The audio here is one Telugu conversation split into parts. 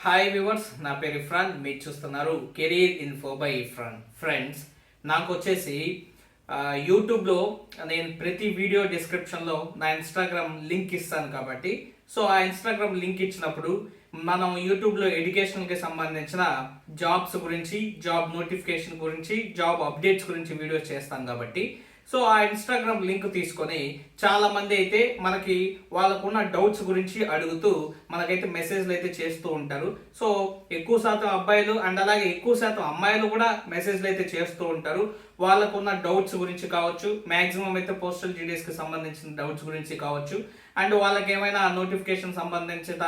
హాయ్ వ్యూవర్స్ నా పేరు ఇఫ్రాన్ మీరు చూస్తున్నారు career info by Ifran friends నాకు వచ్చేసి యూట్యూబ్లో నేను ప్రతి వీడియో డిస్క్రిప్షన్లో నా ఇన్స్టాగ్రామ్ లింక్ ఇస్తాను కాబట్టి సో ఆ ఇన్స్టాగ్రామ్ లింక్ ఇచ్చినప్పుడు మనం యూట్యూబ్లో ఎడ్యుకేషన్కి సంబంధించిన జాబ్స్ గురించి జాబ్ నోటిఫికేషన్ గురించి జాబ్ అప్డేట్స్ గురించి వీడియోస్ చేస్తాం కాబట్టి సో ఆ ఇన్స్టాగ్రామ్ లింక్ తీసుకొని చాలామంది అయితే మనకి వాళ్ళకున్న డౌట్స్ గురించి అడుగుతూ మనకైతే మెసేజ్లు అయితే చేస్తూ ఉంటారు. సో ఎక్కువ శాతం అబ్బాయిలు అండ్ అలాగే ఎక్కువ శాతం అమ్మాయిలు కూడా మెసేజ్లు అయితే చేస్తూ ఉంటారు. వాళ్ళకున్న డౌట్స్ గురించి కావచ్చు మ్యాక్సిమం అయితే పోస్టల్ జీడీఎస్కి సంబంధించిన డౌట్స్ గురించి కావచ్చు. అండ్ వాళ్ళకి ఏమైనా నోటిఫికేషన్ సంబంధించిన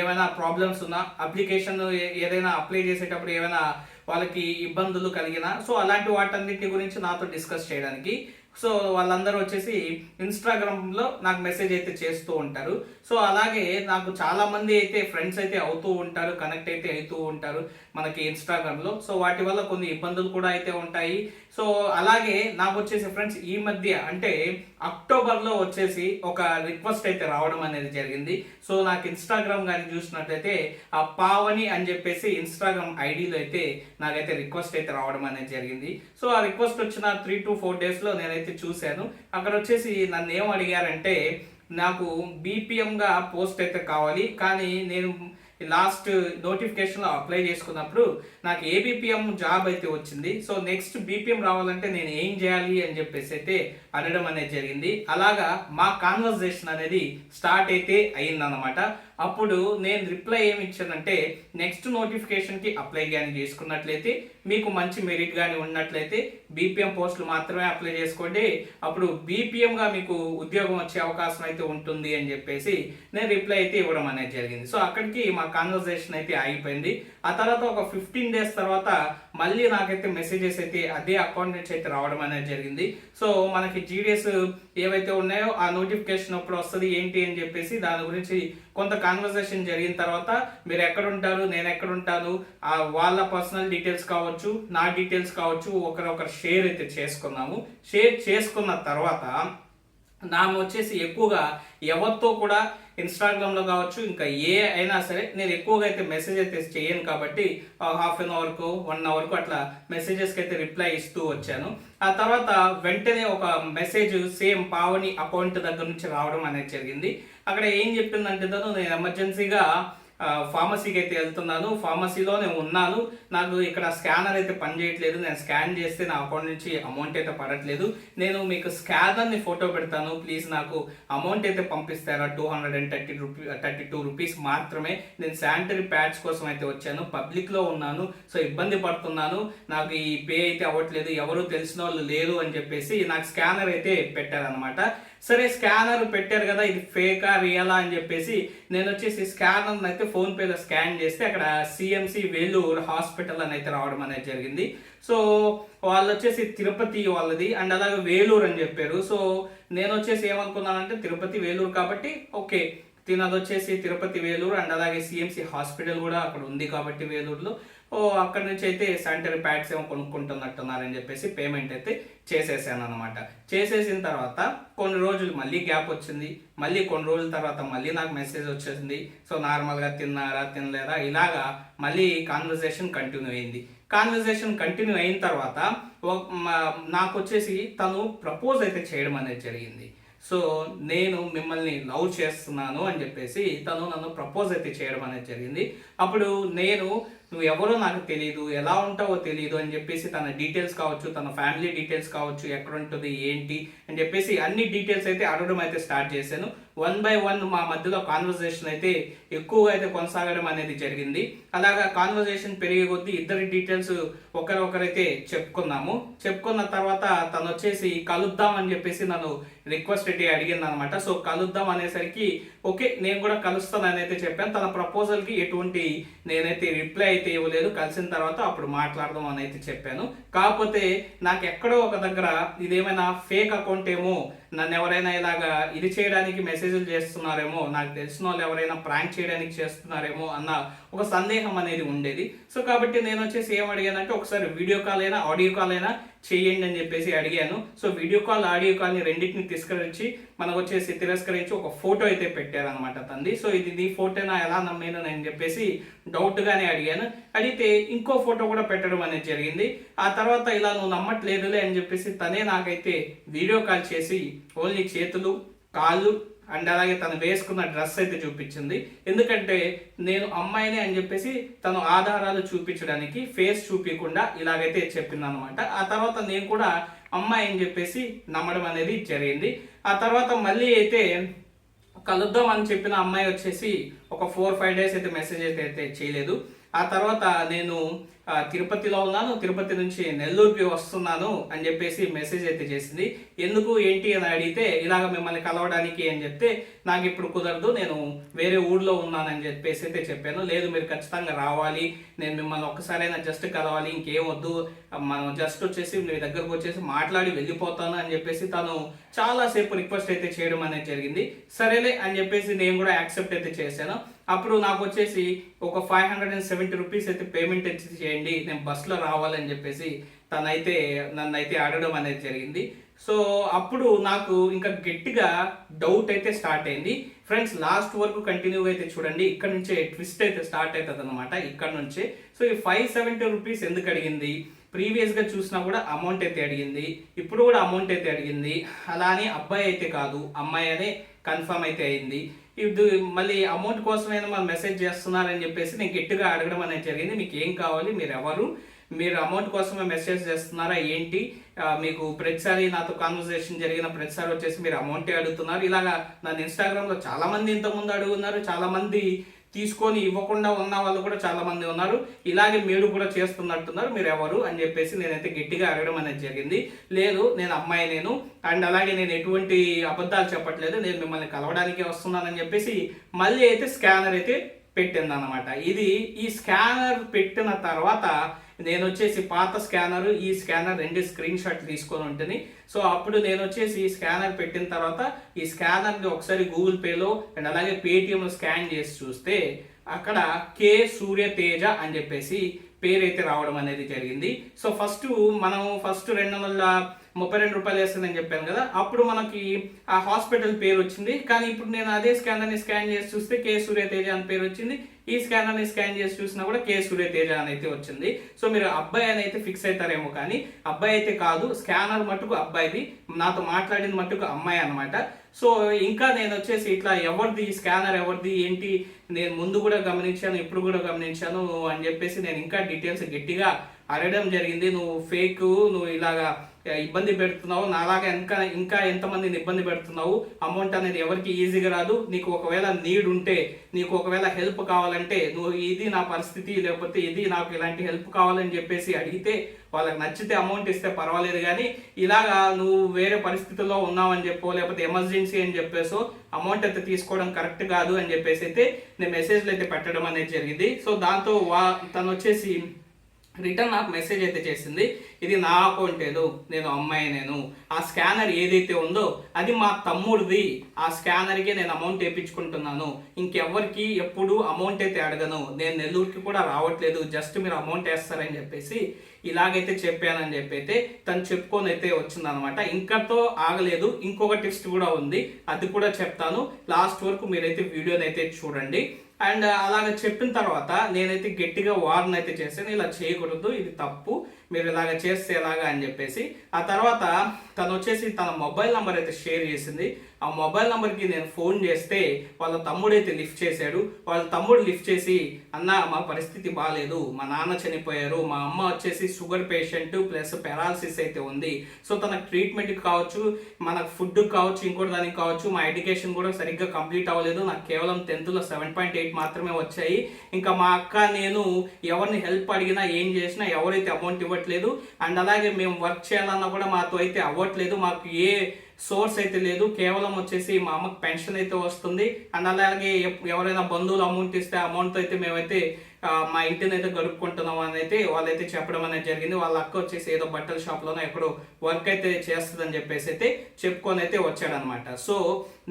ఏమైనా ప్రాబ్లమ్స్ ఉన్నా అప్లికేషన్ ఏదైనా అప్లై చేసేటప్పుడు ఏమైనా వాళ్ళకి ఇబ్బందులు కలిగినా సో అలాంటి వాటన్నిటి గురించి నాతో డిస్కస్ చేయడానికి సో వాళ్ళందరూ వచ్చేసి ఇన్స్టాగ్రామ్లో నాకు మెసేజ్ అయితే చేస్తూ ఉంటారు. సో అలాగే నాకు చాలామంది అయితే ఫ్రెండ్స్ అయితే అవుతూ ఉంటారు కనెక్ట్ అయితే అవుతూ ఉంటారు మనకి ఇన్స్టాగ్రామ్లో సో వాటి వల్ల కొన్ని ఇబ్బందులు కూడా అయితే ఉంటాయి. సో అలాగే నాకు వచ్చేసి ఫ్రెండ్స్ ఈ మధ్య అంటే అక్టోబర్లో వచ్చేసి ఒక రిక్వెస్ట్ అయితే రావడం అనేది జరిగింది. సో నాకు ఇన్స్టాగ్రామ్ కానీ చూసినట్లయితే ఆ పావని అని చెప్పేసి ఇన్స్టాగ్రామ్ ఐడిలో అయితే నాకైతే రిక్వెస్ట్ అయితే రావడం అనేది జరిగింది. సో ఆ రిక్వెస్ట్ వచ్చిన త్రీ టు ఫోర్ డేస్లో నేనైతే చూశాను. అక్కడ వచ్చేసి నన్ను ఏం అడిగారంటే నాకు బీపీఎంగా పోస్ట్ అయితే కావాలి కానీ నేను లాస్ట్ నోటిఫికేషన్లో అప్లై చేసుకున్నప్పుడు నాకు ఏబిపిఎం జాబ్ అయితే వచ్చింది. సో నెక్స్ట్ బీపీఎం రావాలంటే నేను ఏం చేయాలి అని చెప్పేసి అయితే అనడం అనేది జరిగింది. అలాగా మా కాన్వర్జేషన్ అనేది స్టార్ట్ అయితే అయిందన్నమాట అప్పుడు నేను రిప్లై ఏమి ఇచ్చానంటే నెక్స్ట్ నోటిఫికేషన్కి అప్లై కానీ చేసుకున్నట్లయితే మీకు మంచి మెరిట్ కానీ ఉన్నట్లయితే బీపీఎం పోస్టులు మాత్రమే అప్లై చేసుకోండి. అప్పుడు బీపీఎంగా మీకు ఉద్యోగం వచ్చే అవకాశం అయితే ఉంటుంది అని చెప్పేసి నేను రిప్లై అయితే ఇవ్వడం అనేది జరిగింది. సో అక్కడికి మా కాన్వర్జేషన్ అయితే ఆగిపోయింది. ఆ తర్వాత ఒక ఫిఫ్టీన్ డేస్ తర్వాత మళ్ళీ నాకైతే మెసేజెస్ అయితే అదే అకౌంట్ నుంచి అయితే రావడం అనేది జరిగింది. సో మనకి జీడిఎస్ ఏవైతే ఉన్నాయో ఆ నోటిఫికేషన్ అప్పుడు వస్తుంది ఏంటి అని చెప్పేసి దాని గురించి కొంత కాన్వర్సేషన్ జరిగిన తర్వాత మీరు ఎక్కడ ఉంటారు నేను ఎక్కడ ఉంటాను ఆ వాళ్ళ పర్సనల్ డీటెయిల్స్ కావచ్చు నా డీటెయిల్స్ కావచ్చు ఒకరొకరు షేర్ అయితే చేసుకున్నాము. షేర్ చేసుకున్న తర్వాత నామె వచ్చేసి ఎక్కువగా ఎవరితో కూడా ఇన్స్టాగ్రామ్లో కావచ్చు ఇంకా ఏ అయినా సరే నేను ఎక్కువగా అయితే మెసేజ్ అయితే చేయను కాబట్టి హాఫ్ అన్ అవర్కు వన్ అవర్కు అట్లా మెసేజెస్కి అయితే రిప్లై ఇస్తూ వచ్చాను. ఆ తర్వాత వెంటనే ఒక మెసేజ్ సేమ్ పావని అకౌంట్ దగ్గర నుంచి రావడం అనేది జరిగింది. అక్కడ ఏం చెప్పిందంటే తను నేను ఎమర్జెన్సీగా ఫార్మసీకి అయితే వెళ్తున్నాను. ఫార్మసీలో నేను ఉన్నాను. నాకు ఇక్కడ స్కానర్ అయితే పనిచేయట్లేదు. నేను స్కాన్ చేస్తే నా అకౌంట్ నుంచి అమౌంట్ అయితే పడట్లేదు. నేను మీకు స్కానర్ని ఫోటో పెడతాను. ప్లీజ్ నాకు అమౌంట్ అయితే పంపిస్తారా? Two hundred and thirty rupee thirty two rupees మాత్రమే. నేను శానిటరీ ప్యాడ్స్ కోసం అయితే వచ్చాను. పబ్లిక్లో ఉన్నాను. సో ఇబ్బంది పడుతున్నాను. నాకు ఈ పే అయితే అవ్వట్లేదు. ఎవరు తెలిసిన వాళ్ళు లేరు అని చెప్పేసి నాకు స్కానర్ అయితే పెట్టారనమాట సరే స్కానర్ పెట్టారు కదా ఇది ఫేకా రియలా అని చెప్పేసి నేను వచ్చేసి స్కానర్ అయితే ఫోన్ పేలో స్కాన్ చేస్తే అక్కడ సిఎంసి వేలూరు హాస్పిటల్ అని అయితే రావడం అనేది జరిగింది. సో వాళ్ళు వచ్చేసి తిరుపతి వాళ్ళది అండ్ అలాగే వేలూరు అని చెప్పారు. సో నేను వచ్చేసి ఏమనుకున్నానంటే తిరుపతి వేలూరు కాబట్టి ఓకే. తినది వచ్చేసి తిరుపతి వేలూరు అండ్ అలాగే సిఎంసి హాస్పిటల్ కూడా అక్కడ ఉంది కాబట్టి వేలూరులో. ఓ అక్కడ నుంచి అయితే శానిటరీ ప్యాడ్స్ ఏమో కొనుక్కుంటున్నట్టున్నారని చెప్పేసి పేమెంట్ అయితే చేసేసాను అనమాట చేసేసిన తర్వాత కొన్ని రోజులు మళ్ళీ గ్యాప్ వచ్చింది. మళ్ళీ కొన్ని రోజుల తర్వాత మళ్ళీ నాకు మెసేజ్ వచ్చేసింది. సో నార్మల్గా తిన్నారా తినలేదా? ఇలాగా మళ్ళీ కాన్వర్జేషన్ కంటిన్యూ అయింది. కాన్వర్జేషన్ కంటిన్యూ అయిన తర్వాత మా- నాకు వచ్చేసి తను ప్రపోజ్ అయితే చేయడం అనేది జరిగింది. సో నేను మిమ్మల్ని లవ్ చేస్తున్నాను అని చెప్పేసి తను నన్ను ప్రపోజ్ అయితే చేయడం అనేది జరిగింది. అప్పుడు నేను నువ్వు ఎవరో నాకు తెలియదు ఎలా ఉంటావో తెలియదు అని చెప్పేసి తన డీటెయిల్స్ కావచ్చు తన ఫ్యామిలీ డీటెయిల్స్ కావచ్చు ఎక్కడ ఉంటుంది ఏంటి అని చెప్పేసి అన్ని డీటెయిల్స్ అయితే అడగడం అయితే స్టార్ట్ చేశాను. వన్ బై వన్ మా మధ్యలో కాన్వర్జేషన్ అయితే ఎక్కువగా అయితే కొనసాగడం అనేది జరిగింది. అలాగా కాన్వర్జేషన్ పెరిగే కొద్దీ ఇద్దరి డీటెయిల్స్ ఒకరొకరైతే చెప్పుకున్నాము. చెప్పుకున్న తర్వాత తను వచ్చేసి కలుద్దాం అని చెప్పేసి నన్ను రిక్వెస్ట్ అయితే అడిగింది అనమాట సో కలుద్దాం అనేసరికి ఓకే నేను కూడా కలుస్తానని అయితే చెప్పాను. తన ప్రపోజల్కి ఎటువంటి నేనైతే రిప్లై అయితే ఇవ్వలేదు. కలిసిన తర్వాత అప్పుడు మాట్లాడదాం అని అయితే చెప్పాను. కాకపోతే నాకు ఎక్కడో ఒక దగ్గర ఇదేమైనా ఫేక్ అకౌంట్ ఏమో నన్ను ఎవరైనా ఇలాగా ఇది చేయడానికి మెసేజ్లు చేస్తున్నారేమో నాకు తెలిసిన వాళ్ళు ఎవరైనా ప్రాంక్ చేయడానికి చేస్తున్నారేమో అన్న ఒక సందేహం అనేది ఉండేది. సో కాబట్టి నేను వచ్చేసి ఏం అడిగానంటే ఒకసారి వీడియో కాల్ అయినా ఆడియో కాల్ అయినా చేయండి అని చెప్పేసి అడిగాను. సో వీడియో కాల్ ఆడియో కాల్ని రెండింటిని తీసుకురొచ్చి మనకు వచ్చేసి తిరస్కరించి ఒక ఫోటో అయితే పెట్టారనమాట తంది సో ఇది నీ ఫోటోనా ఎలా నమ్మేను అని చెప్పేసి డౌట్గానే అడిగాను. అడిగితే ఇంకో ఫోటో కూడా పెట్టడం అనేది జరిగింది. ఆ తర్వాత ఇలా నువ్వు నమ్మట్లేదులే అని చెప్పేసి తనే నాకైతే వీడియో కాల్ చేసి ఓన్లీ చేతులు కాళ్ళు అండ్ అలాగే తను వేసుకున్న డ్రెస్ అయితే చూపించింది. ఎందుకంటే నేను అమ్మాయిని అని చెప్పేసి తను ఆధారాలు చూపించడానికి ఫేస్ చూపించకుండా ఇలాగైతే చెప్పింది అనమాట ఆ తర్వాత నేను కూడా అమ్మాయి అని చెప్పేసి నమ్మడం అనేది జరిగింది. ఆ తర్వాత మళ్ళీ అయితే కలుద్దాం అని చెప్పిన అమ్మాయి వచ్చేసి ఒక ఫోర్ ఫైవ్ డేస్ అయితే మెసేజ్ అయితే అయితే చేయలేదు. ఆ తర్వాత నేను తిరుపతిలో ఉన్నాను తిరుపతి నుంచి నెల్లూరుకి వస్తున్నాను అని చెప్పేసి మెసేజ్ అయితే చేసింది. ఎందుకు ఏంటి అని అడిగితే ఇలాగ మిమ్మల్ని కలవడానికి అని చెప్తే నాకు ఇప్పుడు కుదరదు నేను వేరే ఊర్లో ఉన్నానని చెప్పేసి అయితే చెప్పాను. లేదు మీరు ఖచ్చితంగా రావాలి నేను మిమ్మల్ని ఒక్కసారైనా జస్ట్ కలవాలి ఇంకేం వద్దు మనం జస్ట్ వచ్చేసి మీ దగ్గరకు వచ్చేసి మాట్లాడి వెళ్ళిపోతాను అని చెప్పేసి తను చాలాసేపు రిక్వెస్ట్ అయితే చేయడం అనేది జరిగింది. సరేలే అని చెప్పేసి నేను కూడా యాక్సెప్ట్ అయితే చేశాను. అప్పుడు నాకు వచ్చేసి ఒక five hundred and seventy rupees అయితే పేమెంట్ అయితే చేయండి నేను బస్సులో రావాలని చెప్పేసి తనైతే నన్ను అయితే అడగడం అనేది జరిగింది. సో అప్పుడు నాకు ఇంకా గట్టిగా డౌట్ అయితే స్టార్ట్ అయింది. ఫ్రెండ్స్ లాస్ట్ వరకు కంటిన్యూ అయితే చూడండి. ఇక్కడ నుంచే ట్విస్ట్ అయితే స్టార్ట్ అవుతుంది అనమాట ఇక్కడ నుంచే. సో ఈ ఫైవ్ సెవెంటీ రూపీస్ ఎందుకు అడిగింది? ప్రీవియస్గా చూసినా కూడా అమౌంట్ అయితే అడిగింది. ఇప్పుడు కూడా అమౌంట్ అయితే అడిగింది. అలా అని అబ్బాయి అయితే కాదు. అమ్మాయి అనే కన్ఫర్మ్ అయితే అయింది. ఇది మళ్ళీ అమౌంట్ కోసమైనా మనం మెసేజ్ చేస్తున్నారని చెప్పేసి నేను గట్టిగా అడగడం అనేది జరిగింది. మీకు ఏం కావాలి? మీరు ఎవరు? మీరు అమౌంట్ కోసమే మెసేజ్ చేస్తున్నారా? ఏంటి? మీకు ప్రతిసారి నాతో కాన్వర్సేషన్ జరిగిన ప్రతిసారి వచ్చేసి మీరు అమౌంటే అడుగుతున్నారు. ఇలాగా నన్ను ఇన్స్టాగ్రామ్లో చాలామంది ఇంతకుముందు అడుగున్నారు. చాలామంది తీసుకొని ఇవ్వకుండా ఉన్న వాళ్ళు కూడా చాలామంది ఉన్నారు. ఇలాగే మీరు కూడా చేస్తున్నట్టున్నారు. మీరు ఎవరు అని చెప్పేసి నేనైతే గట్టిగా అడగడం అనేది జరిగింది. లేదు నేను అమ్మాయి నేను. అండ్ అలాగే నేను ఎటువంటి అబద్ధాలు చెప్పట్లేదు. నేను మిమ్మల్ని కలవడానికి వస్తున్నానని చెప్పేసి మళ్ళీ అయితే స్కానర్ అయితే పెట్టింది అనమాట ఇది ఈ స్కానర్ పెట్టిన తర్వాత నేను వచ్చేసి పాత స్కానర్ ఈ స్కానర్ రెండు స్క్రీన్ షాట్ తీసుకొని ఉంటుంది సో అప్పుడు నేను వచ్చేసి ఈ స్కానర్ పెట్టిన తర్వాత ఈ స్కానర్ని ఒకసారి గూగుల్ పేలో అండ్ అలాగే పేటిఎంలో స్కాన్ చేసి చూస్తే అక్కడ కే సూర్య తేజ అని చెప్పేసి పేరైతే రావడం అనేది జరిగింది. సో ఫస్ట్ మనం ఫస్ట్ రెండు వందల ముప్పై రెండు రూపాయలు వేస్తుందని చెప్పాను కదా అప్పుడు మనకి ఆ హాస్పిటల్ పేరు వచ్చింది కానీ ఇప్పుడు నేను అదే స్కానర్ని స్కాన్ చేసి చూస్తే కే సూర్య తేజ అని పేరు వచ్చింది ఈ స్కానర్ని స్కాన్ చేసి చూసినా కూడా కే సూర్య తేజ అయితే వచ్చింది. సో మీరు అబ్బాయి అని అయితే ఫిక్స్ అవుతారేమో కానీ అబ్బాయి అయితే కాదు స్కానర్ మట్టుకు అబ్బాయిది నాతో మాట్లాడిన మట్టుకు అమ్మాయి అనమాట సో ఇంకా నేను వచ్చేసి ఇట్లా ఎవరిది స్కానర్ ఎవరిది ఏంటి నేను ముందు కూడా గమనించాను ఇప్పుడు కూడా గమనించాను అని చెప్పేసి నేను ఇంకా డీటెయిల్స్ గట్టిగా అడగడం జరిగింది. నువ్వు ఫేక్ నువ్వు ఇలాగా ఇబ్బంది పెడుతున్నావు నాలాగా ఇంకా ఇంకా ఎంతమందిని ఇబ్బంది పెడుతున్నావు అమౌంట్ అనేది ఎవరికి ఈజీగా రాదు నీకు ఒకవేళ నీడ్ ఉంటే నీకు ఒకవేళ హెల్ప్ కావాలంటే నువ్వు ఇది నా పరిస్థితి లేకపోతే ఇది నాకు ఇలాంటి హెల్ప్ కావాలని చెప్పేసి అడిగితే వాళ్ళకి నచ్చితే అమౌంట్ ఇస్తే పర్వాలేదు కానీ ఇలాగా నువ్వు వేరే పరిస్థితుల్లో ఉన్నావని చెప్పో లేకపోతే ఎమర్జెన్సీ అని చెప్పేసో అమౌంట్ అయితే తీసుకోవడం కరెక్ట్ కాదు అని చెప్పేసి అయితే నేను మెసేజ్లు అయితే పెట్టడం అనేది జరిగింది. సో దాంతో వా తను వచ్చేసి రిటర్న్ నాకు మెసేజ్ అయితే చేసింది ఇది నా అకౌంట్ ఏదో నేను అమ్మాయి నేను ఆ స్కానర్ ఏదైతే ఉందో అది మా తమ్ముడిది. ఆ స్కానర్కి నేను అమౌంట్ వేయించుకుంటున్నాను. ఇంకెవ్వరికి ఎప్పుడు అమౌంట్ అయితే అడగను. నేను నెల్లూరుకి కూడా రావట్లేదు జస్ట్ మీరు అమౌంట్ వేస్తారని చెప్పేసి ఇలాగైతే చెప్పానని చెప్పి అయితే తను చెప్పుకొని అయితే వచ్చిందనమాట. ఇంకతో ఆగలేదు ఇంకొక టెస్ట్ కూడా ఉంది అది కూడా చెప్తాను. లాస్ట్ వరకు మీరైతే వీడియోని అయితే చూడండి. అండ్ అలాగ చెప్పిన తర్వాత నేనైతే గట్టిగా వార్న్ అయితే చేశాను ఇలా చేయకూడదు ఇది తప్పు మీరు ఇలాగ చేస్తే ఎలాగా అని చెప్పేసి. ఆ తర్వాత తను వచ్చేసి తన మొబైల్ నెంబర్ అయితే షేర్ చేసింది. ఆ మొబైల్ నెంబర్కి నేను ఫోన్ చేస్తే వాళ్ళ తమ్ముడు అయితే లిఫ్ట్ చేశాడు. వాళ్ళ తమ్ముడు లిఫ్ట్ చేసి అన్న మా పరిస్థితి బాగాలేదు మా నాన్న చనిపోయారు. మా అమ్మ వచ్చేసి షుగర్ పేషెంట్ ప్లస్ పెరాలసిస్ అయితే ఉంది. సో తనకు ట్రీట్మెంట్కి కావచ్చు మనకు ఫుడ్ కావచ్చు ఇంకోటి దానికి కావచ్చు మా ఎడ్యుకేషన్ కూడా సరిగ్గా కంప్లీట్ అవ్వలేదు. నాకు కేవలం టెన్త్లో సెవెన్ పాయింట్ ఎయిట్ మాత్రమే వచ్చాయి. ఇంకా మా అక్క నేను ఎవరిని హెల్ప్ అడిగినా ఏం చేసినా ఎవరైతే అమౌంట్ ఇవ్వట్లేదు. అండ్ అలాగే మేము వర్క్ చేయాలన్నా కూడా మాతో అయితే అవ్వట్లేదు. మాకు ఏ సోర్స్ అయితే లేదు. కేవలం వచ్చేసి మా అమ్మకి పెన్షన్ అయితే వస్తుంది. అండ్ అలాగే ఎవరైనా బంధువులు అమౌంట్ ఇస్తే అమౌంట్ అయితే మేమైతే మా ఇంటిని అయితే గడుపుకుంటున్నాం అని అయితే వాళ్ళైతే చెప్పడం అనేది జరిగింది. వాళ్ళ అక్క వచ్చేసి ఏదో బట్టల షాప్లోనో ఎక్కడో వర్క్ అయితే చేస్తుందని చెప్పేసి అయితే చెప్పుకొని అయితే వచ్చాడనమాట సో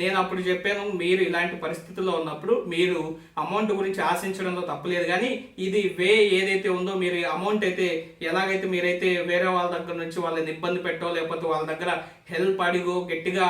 నేను అప్పుడు చెప్పాను మీరు ఇలాంటి పరిస్థితుల్లో ఉన్నప్పుడు మీరు అమౌంట్ గురించి ఆశించడంలో తప్పులేదు. కానీ ఇది వే ఏదైతే ఉందో మీరు అమౌంట్ అయితే ఎలాగైతే మీరైతే వేరే వాళ్ళ దగ్గర నుంచి వాళ్ళని ఇబ్బంది పెట్టో లేకపోతే వాళ్ళ దగ్గర హెల్ప్ అడిగో గట్టిగా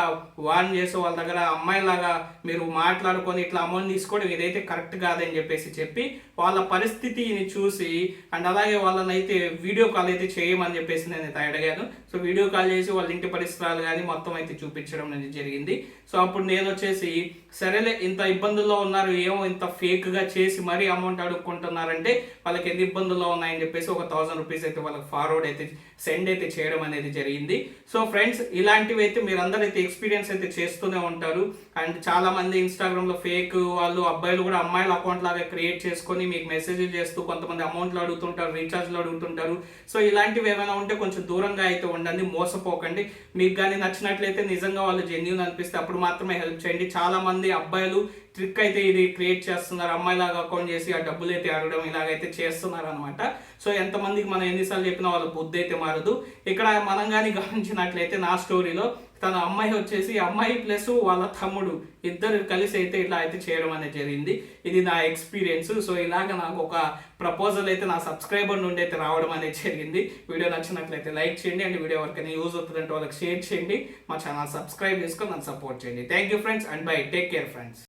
వార్న్ చేసో వాళ్ళ దగ్గర అమ్మాయిలాగా మీరు మాట్లాడుకొని ఇట్లా అమౌంట్ తీసుకోవడం ఇదైతే కరెక్ట్ కాదని చెప్పేసి చెప్పి వాళ్ళ పరిస్థితిని చూసి అండ్ అలాగే వాళ్ళని అయితే వీడియో కాల్ అయితే చేయమని చెప్పేసి నేను అయితే అడిగాను సో వీడియో కాల్ చేసి వాళ్ళ ఇంటి పరిసరాలు కానీ మొత్తం అయితే చూపించడం అనేది జరిగింది. సో అప్పుడు నేను వచ్చేసి సరేలే ఇంత ఇబ్బందుల్లో ఉన్నారు ఏమో ఇంత ఫేక్గా చేసి మరీ అమౌంట్ అడుక్కుంటున్నారంటే వాళ్ళకి ఎన్ని ఇబ్బందుల్లో ఉన్నాయని చెప్పేసి ఒక థౌసండ్ రూపీస్ అయితే వాళ్ళకి ఫార్వర్డ్ అయితే సెండ్ అయితే చేయడం అనేది జరిగింది. సో ఫ్రెండ్స్ ఇలాంటివి అయితే మీరు అందరూ అయితే ఎక్స్పీరియన్స్ అయితే చేస్తూనే ఉంటారు. అండ్ చాలామంది ఇన్స్టాగ్రామ్లో ఫేక్ వాళ్ళు అబ్బాయిలు కూడా అమ్మాయిల అకౌంట్ లాగా క్రియేట్ చేసుకొని మీకు మెసేజ్లు చేస్తూ కొంతమంది అమౌంట్లు అడుగుతుంటారు రీఛార్జ్లు అడుగుతుంటారు. సో ఇలాంటివి ఏమైనా ఉంటే కొంచెం దూరంగా అయితే ఉండండి మోసపోకండి. మీకు కానీ నచ్చినట్లయితే నిజంగా వాళ్ళు జెన్యున్ అనిపిస్తే అప్పుడు మాత్రమే హెల్ప్ చేయండి. చాలామంది అబ్బాయిలు ట్రిక్ అయితే ఇది క్రియేట్ చేస్తున్నారు. అమ్మాయిలాగా అకౌంట్ చేసి ఆ డబ్బులు అయితే అడగడం ఇలాగైతే చేస్తున్నారు అనమాట సో ఎంతమందికి మనం ఎన్నిసార్లు చెప్పినా వాళ్ళ బుద్ధి అయితే మారదు. ఇక్కడ మనం కానీ గమనించినట్లయితే నా స్టోరీలో తన అమ్మాయి వచ్చేసి అమ్మాయి ప్లస్ వాళ్ళ తమ్ముడు ఇద్దరు కలిసి అయితే ఇట్లా అయితే చేయడం అనేది జరిగింది. ఇది నా ఎక్స్పీరియన్స్ సో ఇలాగ నాకు ఒక ప్రపోజల్ అయితే నా సబ్స్క్రైబర్ నుండి అయితే రావడం అనేది జరిగింది. వీడియో నచ్చినట్లయితే లైక్ చేయండి అండ్ వీడియో ఎవరికైనా యూజ్ అవుతుందంటే వాళ్ళకి షేర్ చేయండి. మా ఛానల్ సబ్స్క్రైబ్ చేసుకొని నన్ను సపోర్ట్ చేయండి. Thank you friends and bye take care friends